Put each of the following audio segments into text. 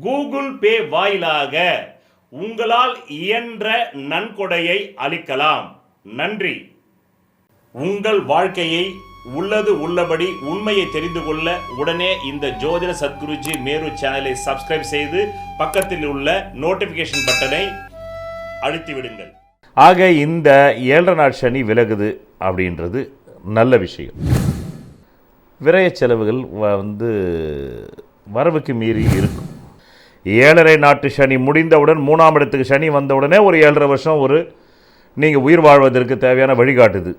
Google Pay வாயிலாக உங்களால் இயன்ற நன்கொடையை அளிக்கலாம். நன்றி. உங்கள் வாழ்க்கையை உள்ளது உள்ளபடி உண்மையை தெரிந்து கொள்ள உடனே இந்த ஜோதிட சத்குருஜி மேரு சேனலை சப்ஸ்கிரைப் செய்து பக்கத்தில் உள்ள நோட்டிபிகேஷன் பட்டனை அழுத்தி விடுங்கள் ஆக இந்த ஏழரை நாள் சனி விலகுது அப்படின்றது நல்ல விஷயம். விரய செலவுகள் வ- வந்து வரவுக்கு மீறி இருக்கும். ஏழரை நாட்டு சனி முடிந்தவுடன் மூணாம் இடத்துக்கு சனி வந்தவுடனே ஒரு ஏழரை வருஷம் ஒரு நீங்கள் உயிர் வாழ்வதற்கு தேவையான வழிகாட்டுது.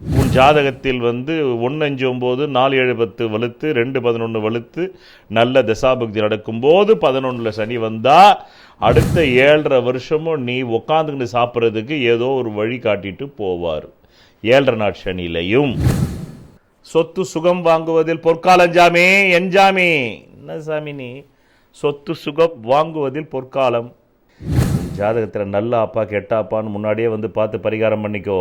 உன் ஜாதகத்தில் வந்து ஒன்று அஞ்சு ஒம்பது நாலு ஏழு பத்து வலுத்து ரெண்டு பதினொன்று வலுத்து நல்ல தசாபக்தி நடக்கும்போது பதினொன்றில் சனி வந்தால் அடுத்த ஏழரை வருஷமும் நீ உக்காந்துக்கிட்டு சாப்பிட்றதுக்கு ஏதோ ஒரு வழி காட்டிட்டு போவார். ஏழரை நாட் சனிலையும் சொத்து சுகம் வாங்குவதில் பொற்காலஞ்சாமே எஞ்சாமே. என்ன சாமி நீ? சொத்து சுகம் வாங்குவதில் பொற்காலம். ஜாதகத்தில் நல்ல அப்பா கெட்ட அப்பான்னு முன்னாடியே வந்து பார்த்து பரிகாரம் பண்ணிக்கோ.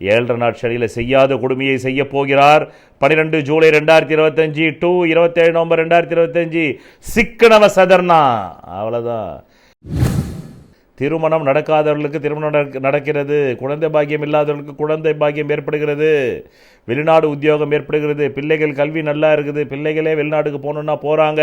ஏழரை நாட் செய்யாத கொடுமையை செய்ய போகிறார். பன்னிரெண்டு ஜூலை ரெண்டாயிரத்தி இருபத்தஞ்சி டூ இருபத்தேழு நவம்பர் ரெண்டாயிரத்தி இருபத்தஞ்சி. சிக்கனவ சதர்னா அவ்வளோதான் திருமணம் நடக்காதவர்களுக்கு திருமணம் நடக்கிறது. குழந்தை பாக்கியம் இல்லாதவர்களுக்கு குழந்தை பாக்கியம் ஏற்படுகிறது. வெளிநாடு உத்தியோகம் ஏற்படுகிறது. பிள்ளைகள் கல்வி நல்லா இருக்குது. பிள்ளைகளே வெளிநாட்டுக்கு போகணுன்னா போகிறாங்க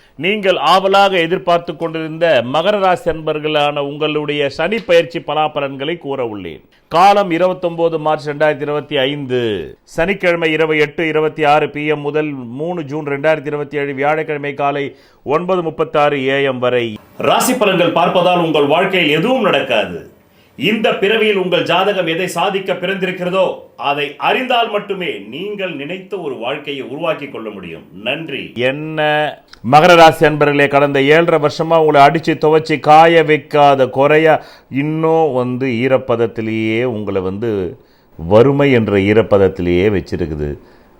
நீங்கள் ஆவலாக எதிர்பார்த்து கொண்டிருந்த மகர ராசி அன்பர்களான உங்களுடைய சனி பயிற்சி பலாபலன்களை கூற உள்ளேன். காலம் 29 மார்ச் ரெண்டாயிரத்தி இருபத்தி ஐந்து. சனிக்கிழமை இரவு எட்டு இருபத்தி ஆறு பிஎம் முதல் மூணு ஜூன் ரெண்டாயிரத்தி இருபத்தி ஏழு வியாழக்கிழமை காலை ஒன்பது முப்பத்தாறு ஏஎம் வரை. ராசி பலன்கள் பார்ப்பதால் உங்கள் வாழ்க்கையில் எதுவும் நடக்காது. இந்த பிறவியில் உங்கள் ஜாதகம் எதை சாதிக்க பிறந்திருக்கிறதோ அதை அறிந்தால் மட்டுமே நீங்கள் நினைத்த ஒரு வாழ்க்கையை உருவாக்கி கொள்ள முடியும். நன்றி. என்ன? மகர ராசி அன்பர்களே கடந்த ஏழரை வருஷமா உங்களை அடிச்சு துவச்சி காய வைக்காத குறைய இன்னும் வந்து ஈரப்பதத்திலேயே உங்களை வந்து வறுமை என்ற ஈரப்பதத்திலேயே வச்சிருக்குது.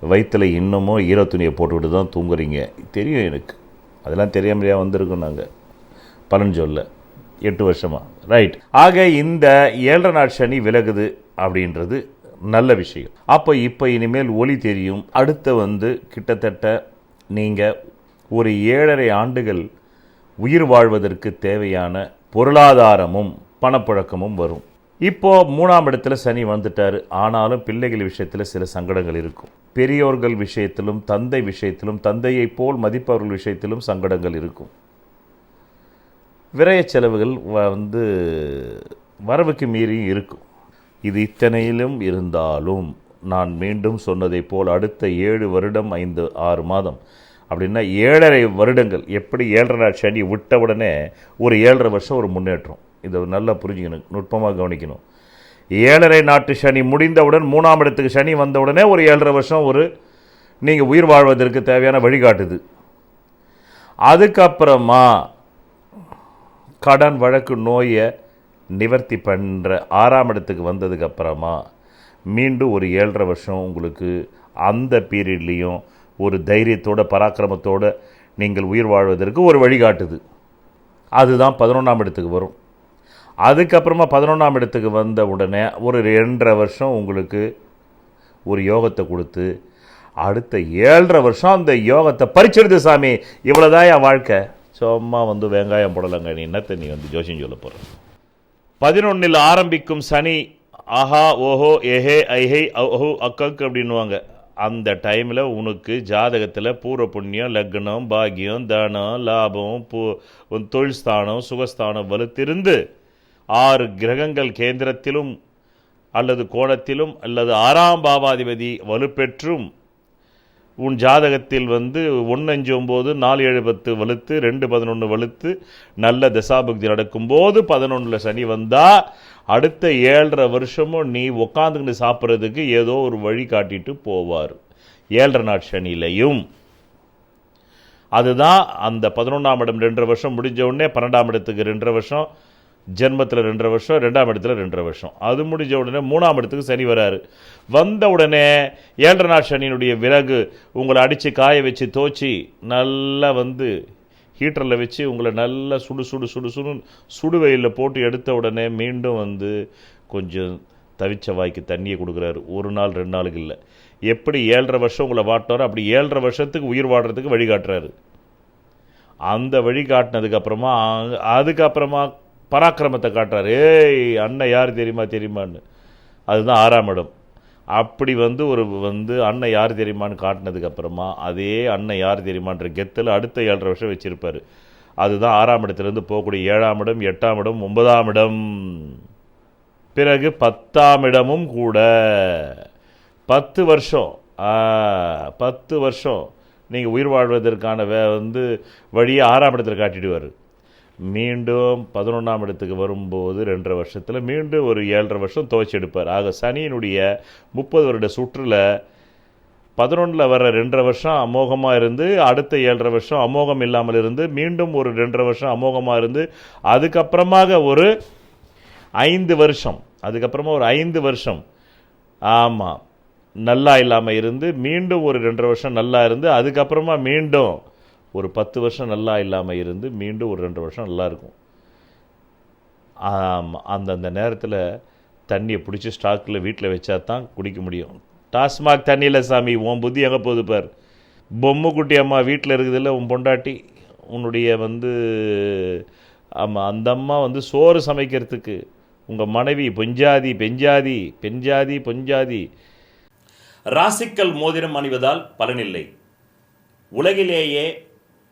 வயிற்றுல இன்னமும் ஈரத்துணியை போட்டுக்கிட்டு தான் தூங்குறீங்க. தெரியும் எனக்கு. அதெல்லாம் தெரியாமலையா வந்திருக்கோம் நாங்கள் பலன் சொல்ல. எட்டு வருஷமாக ரைட் ஆக இந்த ஏழரை நாள் சனி விலகுது அப்படின்றது நல்ல விஷயம். அப்போ இப்போ இனிமேல் ஒளி தெரியும். அடுத்து வந்து கிட்டத்தட்ட நீங்கள் ஒரு ஏழரை ஆண்டுகள் உயிர் வாழ்வதற்கு தேவையான பொருளாதாரமும் பணப்புழக்கமும் வரும். இப்போ மூணாம் இடத்துல சனி வந்துட்டார். ஆனாலும் பிள்ளைகள் விஷயத்தில் சில சங்கடங்கள் இருக்கும். பெரியோர்கள் விஷயத்திலும் தந்தை விஷயத்திலும் தந்தையைப் போல் மதிப்பவர்கள் விஷயத்திலும் சங்கடங்கள் இருக்கும். விரய செலவுகள் வ- வந்து வரவுக்கு மீறியும் இருக்கும். இது இத்தனையிலும் இருந்தாலும் நான் மீண்டும் சொன்னதைப் போல் அடுத்த ஏழு வருடம் ஐந்து ஆறு மாதம் அப்படின்னா ஏழரை வருடங்கள். எப்படி ஏழரை சனி விட்ட உடனே ஒரு ஏழரை வருஷம் ஒரு முன்னேற்றம். இதை நல்லா புரிஞ்சுக்கணும் நுட்பமாக கவனிக்கணும். ஏழரை நாட்டு சனி முடிந்தவுடன் மூணாம் இடத்துக்கு சனி வந்தவுடனே ஒரு ஏழரை வருஷம் ஒரு நீங்கள் உயிர் வாழ்வதற்கு தேவையான வழிகாட்டுது. அதுக்கப்புறமா கடன் வழக்கு நோயை நிவர்த்தி பண்ணுற ஆறாம் இடத்துக்கு வந்ததுக்கப்புறமா மீண்டும் ஒரு ஏழரை வருஷம் உங்களுக்கு அந்த பீரியட்லேயும் ஒரு தைரியத்தோட பராக்கிரமத்தோடு நீங்கள் உயிர் வாழ்வதற்கு ஒரு வழிகாட்டுது அதுதான் பதினொன்றாம் இடத்துக்கு வரும். அதுக்கப்புறமா பதினொன்றாம் இடத்துக்கு வந்த உடனே ஒரு ரெண்டரை வருஷம் உங்களுக்கு ஒரு யோகத்தை கொடுத்து அடுத்த ஏழரை வருஷம் அந்த யோகத்தை பறிச்சிடுது சாமி. இவ்வளோதான் என் வாழ்க்கை. சும்மா வந்து வெங்காயம் போடலங்க. நீ என்னத்தை நீ வந்து ஜோசியம் சொல்ல போகிற பதினொன்னில் ஆரம்பிக்கும் சனி ஆஹா ஓஹோ ஏஹே ஐஹே ஓஹோ அக்கக்கு அப்படின்னுவாங்க. அந்த டைமில் உனக்கு ஜாதகத்தில் பூர்வ புண்ணியம் லக்னம் பாக்கியம் தனம் லாபம் பூ உன் தொழில் ஸ்தானம் சுகஸ்தானம் வலுத்திருந்து ஆறு கிரகங்கள் கேந்திரத்திலும் அல்லது கோணத்திலும் அல்லது ஆறாம் பாவாதிபதி வலுப்பெற்றும் உன் ஜாதகத்தில் வந்து ஒன்று அஞ்சு ஒம்பது நாலு ஏழு பத்து வலுத்து ரெண்டு பதினொன்று வலுத்து நல்ல தசாபக்தி நடக்கும்போது பதினொன்றில் சனி வந்தால் அடுத்த ஏழரை வருஷமும் நீ உக்காந்துக்கிட்டு சாப்பிட்றதுக்கு ஏதோ ஒரு வழி காட்டிட்டு போவார். ஏழரை நாட் சனியிலையும் அதுதான் அந்த பதினொன்றாம் இடம் ரெண்டரை வருஷம் முடிஞ்ச உடனே பன்னெண்டாம் இடத்துக்கு ரெண்டரை வருஷம் ஜென்மத்தில் ரெண்டரை வருஷம் ரெண்டாம் இடத்துல ரெண்டரை வருஷம். அது முடிஞ்ச உடனே மூணாம் இடத்துக்கு சனி வராரு. வந்த உடனே ஏழரை நாள் சனியினுடைய விறகு உங்களை அடித்து காய வச்சு தோச்சி நல்லா வந்து ஹீட்டரில் வச்சு உங்களை நல்லா சுடு சுடு சுடு சுடு சுடுவெயிலில் போட்டு எடுத்த உடனே மீண்டும் வந்து கொஞ்சம் தவிச்ச வாய்க்கு தண்ணியை கொடுக்குறாரு. ஒரு நாள் ரெண்டு நாளுக்கு இல்லை. எப்படி ஏழரை வருஷம் உங்களை வாட்டினாரோ அப்படி ஏழரை வருஷத்துக்கு உயிர் வாடுறதுக்கு வழிகாட்டுறாரு. அந்த வழி காட்டினதுக்கப்புறமா அதுக்கப்புறமா பராக்கிரமத்தை காட்டுறாரு. ஏய் அண்ணன் யார் தெரியுமா தெரியுமான்னு. அதுதான் ஆறாம் இடம். அப்படி வந்து ஒரு வந்து அண்ணன் யார் தெரியுமான்னு காட்டினதுக்கப்புறமா அதே அண்ணன் யார் தெரியுமான்ற கெத்தில் அடுத்த ஏழரை வருஷம் வச்சுருப்பார். அதுதான் ஆறாம் இடத்துலேருந்து போகக்கூடிய ஏழாம் இடம் எட்டாம் இடம் ஒன்பதாம் இடம். பிறகு பத்தாம் இடமும் கூட. பத்து வருஷம். பத்து வருஷம். நீங்கள் உயிர் வாழ்வதற்கான வே வந்து வழியை ஆறாம் இடத்தில் காட்டிடுவார். மீண்டும் பதினொன்றாம் இடத்துக்கு வரும்போது ரெண்டரை வருஷத்தில் மீண்டும் ஒரு ஏழரை வருஷம் துவைச்சி எடுப்பார். ஆக சனியினுடைய முப்பது வருட சுற்றில் பதினொன்றில் வர ரெண்டரை வருஷம் அமோகமாக இருந்து அடுத்த ஏழரை வருஷம் அமோகம் இல்லாமல் இருந்து மீண்டும் ஒரு ரெண்டரை வருஷம் அமோகமாக இருந்து அதுக்கப்புறமாக ஒரு ஐந்து வருஷம் அதுக்கப்புறமா ஒரு ஐந்து வருஷம் ஆமாம் நல்லா இல்லாமல் இருந்து மீண்டும் ஒரு ரெண்டரை வருஷம் நல்லா இருந்து அதுக்கப்புறமா மீண்டும் ஒரு பத்து வருஷம் நல்லா இல்லாமல் இருந்து மீண்டும் ஒரு ரெண்டு வருஷம் நல்லா இருக்கும். ஆமாம் அந்தந்த நேரத்தில் தண்ணியை பிடிச்சி ஸ்டாக்கில் வீட்டில் வச்சா தான் குடிக்க முடியும். டாஸ்மாக் தண்ணியில் சாமி உன் புத்தி எங்கே போகுது பார்? பொம்மை குட்டி அம்மா வீட்டில் இருக்குதில்ல உன் பொண்டாட்டி? உன்னுடைய வந்து ஆமாம் அந்த அம்மா வந்து சோறு சமைக்கிறதுக்கு உங்கள் மனைவி பொஞ்சாதி பெஞ்சாதி பெஞ்சாதி பொஞ்சாதி. ராசிக்கல் மோதிரம் அணிவதால் பலனில்லை. உலகிலேயே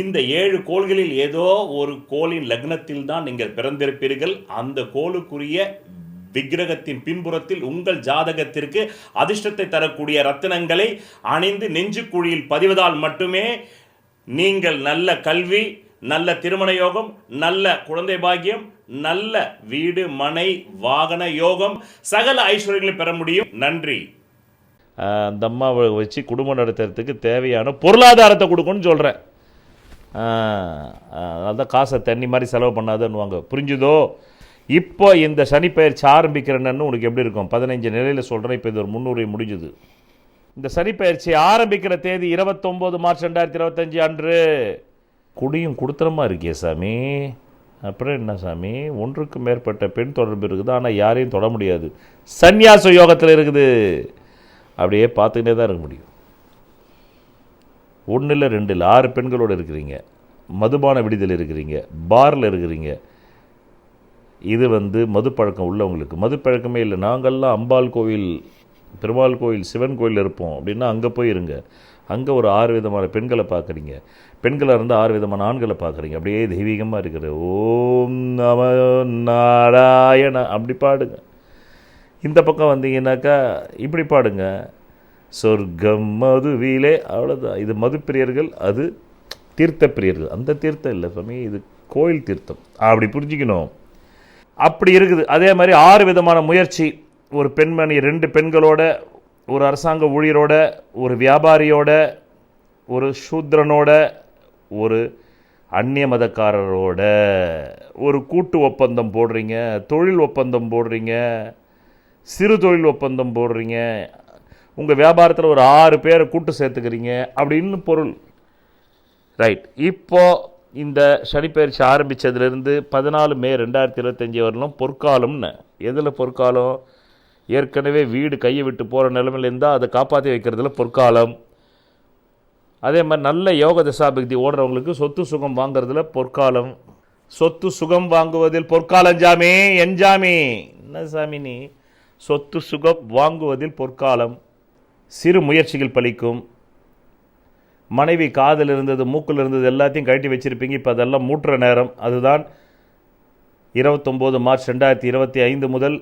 இந்த ஏழு கோள்களில் ஏதோ ஒரு கோளின் லக்னத்தில் தான் நீங்கள் பிறந்திருப்பீர்கள். அந்த கோளுக்குரிய விக்கிரகத்தின் பின்புறத்தில் உங்கள் ஜாதகத்திற்கு அதிர்ஷ்டத்தை தரக்கூடிய ரத்தினங்களை அணிந்து நெஞ்சுக்குழியில் பதிவதால் மட்டுமே நீங்கள் நல்ல கல்வி நல்ல திருமண யோகம் நல்ல குழந்தை பாக்கியம் நல்ல வீடு மனை வாகன யோகம் சகல ஐஸ்வர்யங்களை பெற முடியும். நன்றி. அந்த அம்மாவை வச்சு குடும்பம் நடத்துறதுக்கு தேவையான பொருளாதாரத்தை கொடுக்கணும்னு சொல்கிறேன் அதான் காசை தண்ணி மாதிரி செலவு பண்ணாதன்னுவாங்க. புரிஞ்சுதோ? இப்போ இந்த சனிப்பெயர்ச்சி ஆரம்பிக்கிறேன்னு உனக்கு எப்படி இருக்கும்? பதினஞ்சு நிலையில் சொல்கிறேன் இப்போ இது ஒரு முந்நூறு முடிஞ்சுது. இந்த சனிப்பெயர்ச்சி ஆரம்பிக்கிற தேதி இருபத்தொம்போது மார்ச் ரெண்டாயிரத்தி இருபத்தஞ்சு அன்று. குடியும் கொடுத்தனமா இருக்கே சாமி. அப்புறம் என்ன சாமி? ஒன்றுக்கு மேற்பட்ட பெண் தொடர்பு இருக்குது ஆனால் யாரையும் தொட முடியாது. சந்நியாச யோகத்தில் இருக்குது. அப்படியே பார்த்துக்கிட்டே தான் இருக்க முடியும். ஒன்று இல்லை ரெண்டு இல்லை ஆறு பெண்களோடு இருக்கிறீங்க. மதுபான விடுதல் இருக்கிறீங்க பாரில் இருக்கிறீங்க இது வந்து மது பழக்கம் உள்ளவங்களுக்கு. மது பழக்கமே இல்லை. நாங்கள்லாம் அம்பாள் கோவில் பெருமாள் கோயில் சிவன் கோயில் இருப்போம். அப்படின்னா அங்கே போயிருங்க அங்கே ஒரு ஆறு விதமான பெண்களை பார்க்குறீங்க. பெண்களாக இருந்தால் ஆறு விதமான ஆண்களை பார்க்குறீங்க. அப்படியே தெய்வீகமாக இருக்கிற ஓம் நம நாராயண அப்படி பாடுங்க. இந்த பக்கம் வந்தீங்கன்னாக்கா இப்படி பாடுங்க. சொர்க்கம் மதுவிலே அவ்வளோதான் இது மதுப்பிரியர்கள் அது தீர்த்த பிரியர்கள். அந்த தீர்த்தம் இல்லை சுவாமி இது கோயில் தீர்த்தம். அப்படி புரிஞ்சுக்கணும். அப்படி இருக்குது. அதே மாதிரி ஆறு விதமான முயற்சி. ஒரு பெண்மணி ரெண்டு பெண்களோட ஒரு அரசாங்க ஊழியரோட ஒரு வியாபாரியோட ஒரு சூத்ரனோட ஒரு அந்நிய மதக்காரரோட. ஒரு கூட்டு ஒப்பந்தம் போடுறீங்க தொழில் ஒப்பந்தம் போடுறீங்க சிறு தொழில் ஒப்பந்தம் போடுறீங்க உங்கள் வியாபாரத்தில் ஒரு ஆறு பேரை கூட்டு சேர்த்துக்கிறீங்க அப்படின்னு பொருள். ரைட் இப்போது இந்த சனிப்பயிற்சி ஆரம்பித்ததுலேருந்து பதினாலு மே ரெண்டாயிரத்தி இருபத்தஞ்சி வரலும் பொற்காலம்னு. எதில் பொற்காலம்? ஏற்கனவே வீடு கையை விட்டு போகிற நிலமையில் இருந்தால் அதை காப்பாற்றி வைக்கிறதுல பொற்காலம். அதே மாதிரி நல்ல யோக தசாபக்தி ஓடுறவங்களுக்கு சொத்து சுகம் வாங்குறதுல பொற்காலம். சொத்து சுகம் வாங்குவதில் பொற்காலம் ஜாமி என் ஜாமி. என்ன சாமி நீ? சொத்து சுகம் வாங்குவதில் பொற்காலம். சிறு முயற்சிகள் பலிக்கும். மனைவி காதில் இருந்தது மூக்கில் இருந்தது எல்லாத்தையும் கழட்டி வச்சிருப்பீங்க. இப்போ அதெல்லாம் மூட்டுற நேரம். அதுதான் இருபத்தொம்போது மார்ச் ரெண்டாயிரத்தி இருபத்தி ஐந்து முதல்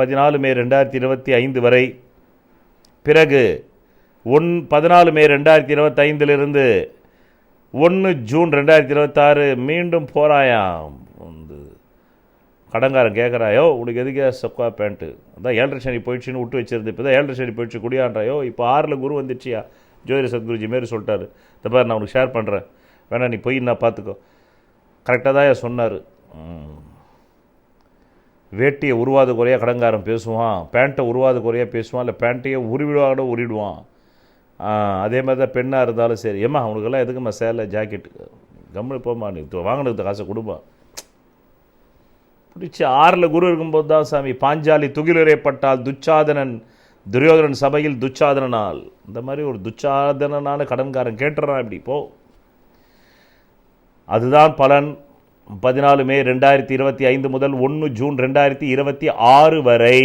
பதினாலு மே ரெண்டாயிரத்தி இருபத்தி ஐந்து வரை. பிறகு ஒன் பதினாலு மே ரெண்டாயிரத்தி இருபத்தைந்திலிருந்து ஒன்று ஜூன் ரெண்டாயிரத்தி இருபத்தாறு மீண்டும் போகிறாயாம் வந்து கடங்காரன் கேட்குறாயோ உனக்கு எதுக்கே சொக்கா பேண்ட்டு? அதான் ஏழரை சனி போயிடுச்சுன்னு விட்டு வச்சிருந்து இப்போ தான் ஏழரை சனி போயிடுச்சு குடியான்றாயோ இப்போ ஆறில் குரு வந்துடுச்சியா? ஜோதிர சத்குருஜி மாரி சொல்லிட்டார். இந்த பாரு நான் உனக்கு ஷேர் பண்ணுறேன் வேணா நீ போய் நான் பார்த்துக்கோ. கரெக்டாக தான் சொன்னார். வேட்டியை உருவாத குறையாக கடங்காரம் பேசுவான். பேண்ட்டை உருவாத குறையாக பேசுவான். இல்லை பேண்ட்டையே உருவிடுவாட உருவிடுவான். அதே மாதிரி தான் பெண்ணாக இருந்தாலும் சரி. ஏம்மா அவனுக்கெல்லாம் எதுக்குமா சேலை ஜாக்கெட்டு? கம்முனு போமா நீ வாங்கினது காசை கொடுப்பான் பிடிச்சி ஆறில் குரு இருக்கும்போது தான் சாமி. பாஞ்சாலி துகிலுரைப்பட்டால் துச்சாதனன். துரியோதனன் சபையில் துச்சாதனனால். இந்த மாதிரி ஒரு துச்சாதனனான கடன்காரன் கேட்டுறான் இப்படி போ. அதுதான் பலன். பதினாலு மே ரெண்டாயிரத்தி இருபத்தி ஐந்து முதல் ஒன்று ஜூன் ரெண்டாயிரத்தி இருபத்தி ஆறு வரை.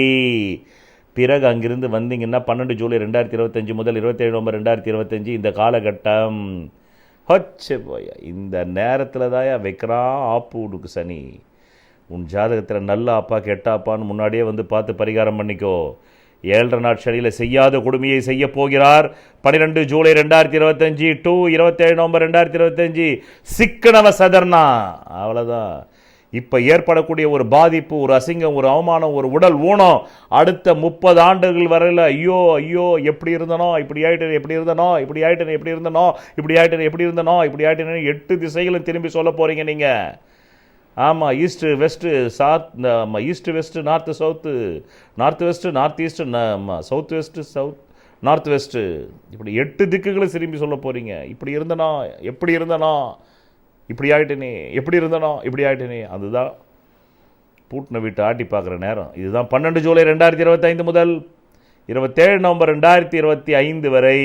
பிறகு அங்கிருந்து வந்தீங்கன்னா பன்னெண்டு ஜூலை ரெண்டாயிரத்தி இருபத்தஞ்சி முதல் இருபத்தேழு நவம்பர் ரெண்டாயிரத்தி இருபத்தஞ்சி இந்த காலகட்டம். ஹொச்சே போயா இந்த நேரத்தில் தாயா வைக்கிறான் ஆப்பு உடுக்கு சனி. உன் ஜாதகத்தில் நல்ல அப்பா கெட்ட அப்பான்னு முன்னாடியே வந்து பார்த்து பரிகாரம் பண்ணிக்கோ. ஏழரை நாட்களில் செய்யாத கொடுமையை செய்ய போகிறார். பன்னிரெண்டு ஜூலை ரெண்டாயிரத்தி இருபத்தஞ்சி டூ இருபத்தேழு நவம்பர் ரெண்டாயிரத்தி இருபத்தஞ்சி சிக்கனவ சதர்னா. அவ்வளோதான் இப்போ ஏற்படக்கூடிய ஒரு பாதிப்பு ஒரு அசிங்கம் ஒரு அவமானம் ஒரு உடல் ஊனம் அடுத்த முப்பது ஆண்டுகள் வரையில் ஐயோ ஐயோ எப்படி இருந்தனோ இப்படி ஆயிட்டேன் எப்படி இருந்தனோ இப்படி ஆயிட்டேன் எப்படி இருந்தனோ இப்படி ஆயிட்டேன் எப்படி இருந்தனோ இப்படி ஆயிட்டேன்னு எட்டு திசைகளும் திரும்பி சொல்ல போகிறீங்க நீங்கள் ஆமாம் ஈஸ்ட்டு வெஸ்ட்டு சாத் ஆமாம் east west north south north west north east ஆமாம் south west south north west இப்படி எட்டு திக்குகளை திரும்பி சொல்ல போகிறீங்க இப்படி இருந்தனா எப்படி இருந்தனா? இப்படி ஆகிட்டேனே எப்படி இருந்தனோ? இப்படி ஆகிட்டேனே அதுதான் பூட்டின வீட்டை ஆட்டி பார்க்குற நேரம். இதுதான் பன்னெண்டு ஜூலை ரெண்டாயிரத்தி இருபத்தைந்து முதல் இருபத்தேழு நவம்பர் ரெண்டாயிரத்தி இருபத்தி ஐந்து வரை.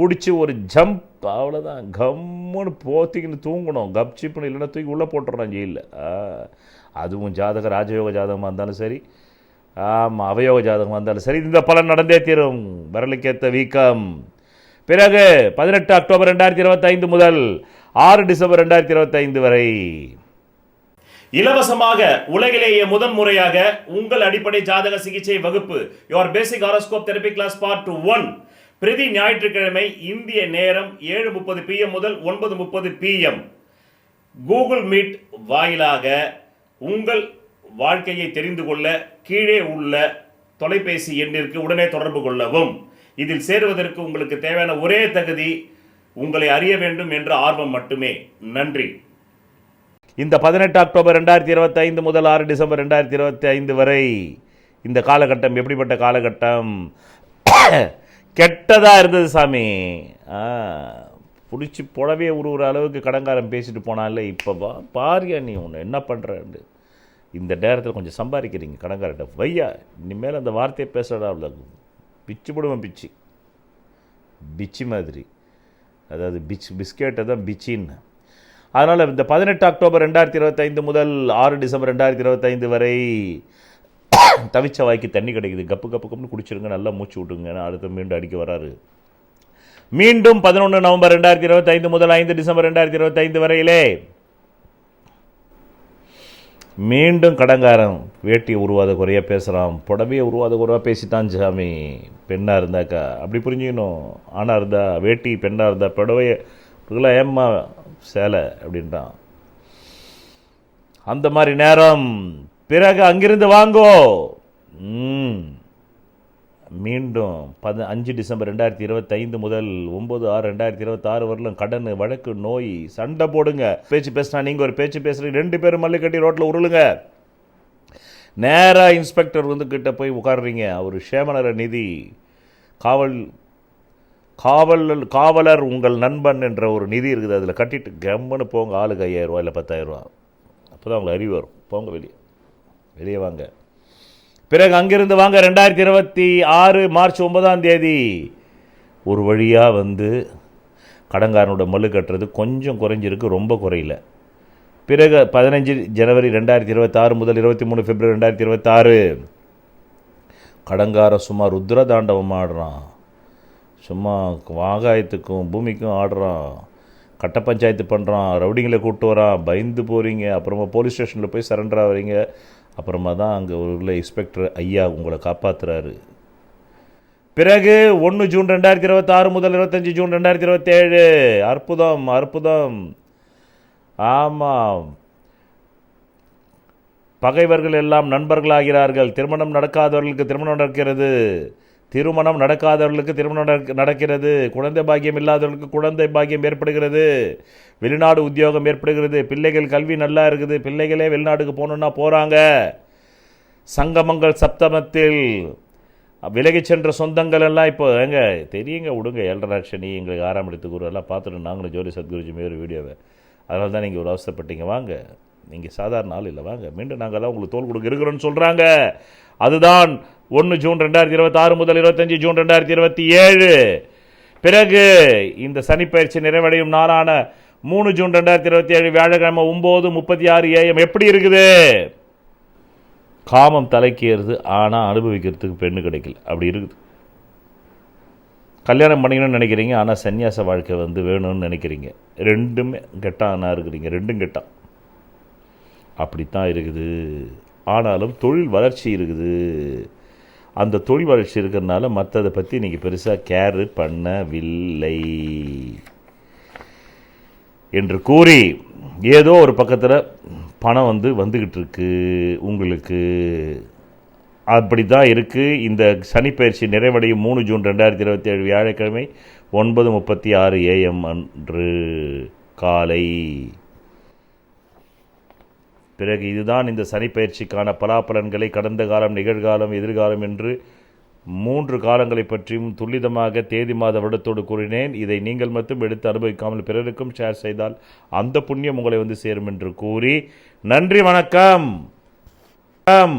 பிடிச்சி ஒரு ஜம்ப் அவ்வளோதான் கம்முன்னு போத்திக்கின்னு தூங்கணும். கப்சிப்புன்னு இல்லைன்னா தூக்கி உள்ளே போட்டுறோம் ஜெயிலில். அதுவும் ஜாதக ராஜயோக ஜாதகமாக இருந்தாலும் சரி. ஆமாம் அவயோக ஜாதகமாக இருந்தாலும் சரி. இந்த பலன் நடந்தே தீரும். விரலுக்கேற்ற வீக்கம். பிறகு பதினெட்டு அக்டோபர் ரெண்டாயிரத்தி இருபத்தைந்து முதல் ஆறு டிசம்பர் ரெண்டாயிரத்தி இருபத்தைந்து வரை. இலவசமாக உலகிலேயே முதன் முறையாக உங்கள் அடிப்படை ஜாதக சிகிச்சை வகுப்பு your basic horoscope therapy class part one பிரதி ஞாயிற்றுக்கிழமை இந்திய நேரம் ஏழு முப்பது பிஎம் முதல் ஒன்பது முப்பது பிஎம் கூகுள் மீட் வாயிலாக உங்கள் வாழ்க்கையை தெரிந்து கொள்ள கீழே உள்ள தொலைபேசி எண்ணிற்கு உடனே தொடர்பு கொள்ளவும். இதில் சேருவதற்கு உங்களுக்கு தேவையான ஒரே தகுதி உங்களை அறிய வேண்டும் என்ற ஆர்வம் மட்டுமே. நன்றி. இந்த பதினெட்டு அக்டோபர் ரெண்டாயிரத்தி இருபத்தைந்து முதல் ஆறு டிசம்பர் ரெண்டாயிரத்தி இருபத்தி ஐந்து வரை இந்த காலகட்டம் எப்படிப்பட்ட காலகட்டம்? கெட்டதாக இருந்தது சாமி. பிடிச்சி புடவையை உருவுற அளவுக்கு கடங்காரன் பேசிட்டு போனால இப்போ பா பாரியா நீ ஒன்று என்ன பண்ணுறன்னு இந்த நேரத்தில் கொஞ்சம் சம்பாதிக்கிறீங்க கடங்கார்கிட்ட வையா இனிமேல் அந்த வார்த்தையை பேசுகிறா அவ்வளோ பிச்சு போடுவேன் பிச்சு. பிச்சு மாதிரி. அதாவது பிச் பிஸ்கெட்டை தான் பிச்சின்னு. அதனால் இந்த பதினெட்டு அக்டோபர் ரெண்டாயிரத்தி இருபத்தைந்து முதல் ஆறு டிசம்பர் ரெண்டாயிரத்தி இருபத்தைந்து வரை தவிச்ச வாய்க்கு தண்ணி கிடைக்குது. கப்பு கப்பு கப்புன்னு குடிச்சிருங்க நல்லா மூச்சு விட்டுங்க அடுத்து மீண்டும் அடிக்க வராரு. மீண்டும் பதினொன்று நவம்பர் ரெண்டாயிரத்தி இருபத்தைந்து முதல் ஐந்து டிசம்பர் ரெண்டாயிரத்தி இருபத்தைந்து வரையிலே மீண்டும் கடங்காரன் வேட்டியை உருவாத குறையாக பேசுகிறான் புடவையை உருவாத குறைவாக பேசிட்டான் சாமி பெண்ணாக இருந்தாக்கா. அப்படி புரிஞ்சுக்கணும். ஆணாக இருந்தா வேட்டி பெண்ணாக இருந்தா புடவைய ஏம்மா சேலை அப்படின்ட்டான் அந்த மாதிரி நேரம் பிறகு அங்கிருந்து வாங்கோ. மீண்டும் பத அஞ்சு டிசம்பர் ரெண்டாயிரத்தி இருபத்தைந்து முதல் ஒம்பது ஆறு ரெண்டாயிரத்தி இருபத்தாறு வரலும் கடன் வழக்கு நோய் சண்டை போடுங்க. பேச்சு பேசினா நீங்கள் ஒரு பேச்சு பேசுகிறீங்க ரெண்டு பேரும் மல்லு கட்டி ரோட்டில் உருளுங்க. நேராக இன்ஸ்பெக்டர் வந்து கிட்ட போய் உட்காடுறீங்க அவர் ஷேமநல நிதி காவல் காவல் காவலர் உங்கள் நண்பன் என்ற ஒரு நிதி இருக்குது அதில் கட்டிட்டு கம்முன்னு போங்க. ஆளுக்கு ஐயாயிரம் ரூபா இல்லை பத்தாயிரம் ரூபா அப்போ தான் உங்களுக்கு அறிவு வரும். போங்க வெளியே. வெளியே வாங்க. பிறகு அங்கிருந்து வாங்க ரெண்டாயிரத்தி இருபத்தி ஆறு மார்ச் ஒன்பதாம் தேதி. ஒரு வழியாக வந்து கடங்காரனோட மல்லு கட்டுறது கொஞ்சம் குறைஞ்சிருக்கு ரொம்ப குறையில. பிறகு பதினஞ்சு ஜனவரி ரெண்டாயிரத்தி இருபத்தாறு முதல் இருபத்தி மூணு பிப்ரவரி ரெண்டாயிரத்தி இருபத்தாறு கடங்கார சும்மா ருத்ர தாண்டவம் ஆடுறான். சும்மா ஆகாயத்துக்கும் பூமிக்கும் ஆடுறான். கட்ட பஞ்சாயத்து பண்ணுறான் ரவுடிங்களை கூப்பிட்டு வரான். பயந்து போகிறீங்க அப்புறமா போலீஸ் ஸ்டேஷனில் போய் சரண்டர் ஆகிறீங்க அப்புறமா தான் அங்கே உள்ள இன்ஸ்பெக்டர் ஐயா உங்களை காப்பாற்றுறாரு பிறகு ஒன்று ஜூன் ரெண்டாயிரத்தி இருபத்தாறு முதல் இருபத்தஞ்சி ஜூன் ரெண்டாயிரத்தி இருபத்தேழு. அற்புதம் அற்புதம். ஆமாம் பகைவர்கள் எல்லாம் நண்பர்களாகிறார்கள். திருமணம் நடக்காதவர்களுக்கு திருமணம் நடக்கிறது. திருமணம் நடக்காதவர்களுக்கு திருமணம் நடக்கிறது. குழந்தை பாக்கியம் இல்லாதவர்களுக்கு குழந்தை பாக்கியம் ஏற்படுகிறது. வெளிநாடு உத்தியோகம் ஏற்படுகிறது. பிள்ளைகள் கல்வி நல்லா இருக்குது. பிள்ளைகளே வெளிநாட்டுக்கு போகணுன்னா போகிறாங்க சங்கமங்கள் சப்தமத்தில் விலகி சென்ற சொந்தங்கள் எல்லாம் இப்போ எங்க தெரியுங்க விடுங்க ஏழராட்சணி எங்களுக்கு ஆறாம் இடத்து குரு எல்லாம் பார்த்துட்டு நாங்களும் ஜோதி சத்குருஜி மேல் வீடியோவை. அதனால தான் நீங்கள் ஒரு அவசரப்பட்டீங்க. வாங்க நீங்கள் சாதாரண ஆள் இல்லை. வாங்க மீண்டும் நாங்கள்லாம் உங்களுக்கு தோல் கொடுக்க இருக்கிறோன்னு சொல்கிறாங்க அதுதான் ஒன்று ஜூன் ரெண்டாயிரத்தி இருபத்தாறு முதல் இருபத்தஞ்சி ஜூன் ரெண்டாயிரத்தி இருபத்தி ஏழு. பிறகு இந்த சனிப்பயிற்சி நிறைவடையும் நாளான மூணு ஜூன் ரெண்டாயிரத்தி இருபத்தி ஏழு வியாழக்கிழமை ஒம்பது முப்பத்தி ஆறு ஏஎம் எப்படி இருக்குது? காமம் தலைக்கேறுது ஆனால் அனுபவிக்கிறதுக்கு பெண்ணு கிடைக்கல. அப்படி இருக்குது. கல்யாணம் பண்ணிக்கணும்னு நினைக்கிறீங்க ஆனால் சன்னியாச வாழ்க்கை வந்து வேணும்னு நினைக்கிறீங்க. ரெண்டுமே கெட்டானா இருக்கிறீங்க ரெண்டும் கெட்டான் அப்படித்தான் இருக்குது. ஆனாலும் தொழில் வளர்ச்சி இருக்குது. அந்த தொழில் வளர்ச்சி இருக்கிறதுனால மற்றதை பற்றி இன்றைக்கி பெருசாக கேர் பண்ணவில்லை என்று கூறி ஏதோ ஒரு பக்கத்தில் பணம் வந்து வந்துக்கிட்டு இருக்கு உங்களுக்கு. அப்படி தான் இருக்குது இந்த சனிப்பயிற்சி நிறைவடையும் மூணு ஜூன் ரெண்டாயிரத்தி இருபத்தி ஏழு வியாழக்கிழமை ஒன்பது முப்பத்தி ஆறு ஏஎம் அன்று காலை. பிறகு இதுதான் இந்த சனிப்பயிற்சிக்கான பலாபலன்களை கடந்த காலம் நிகழ்காலம் எதிர்காலம் என்று மூன்று காலங்களை பற்றியும் துல்லிதமாக தேதி மாத வருடத்தோடு கூறினேன் இதை நீங்கள் மட்டும் எடுத்து அனுபவிக்காமல் பிறருக்கும் ஷேர் செய்தால் அந்த புண்ணியம் உங்களை வந்து சேரும் என்று கூறி நன்றி வணக்கம் வணக்கம்.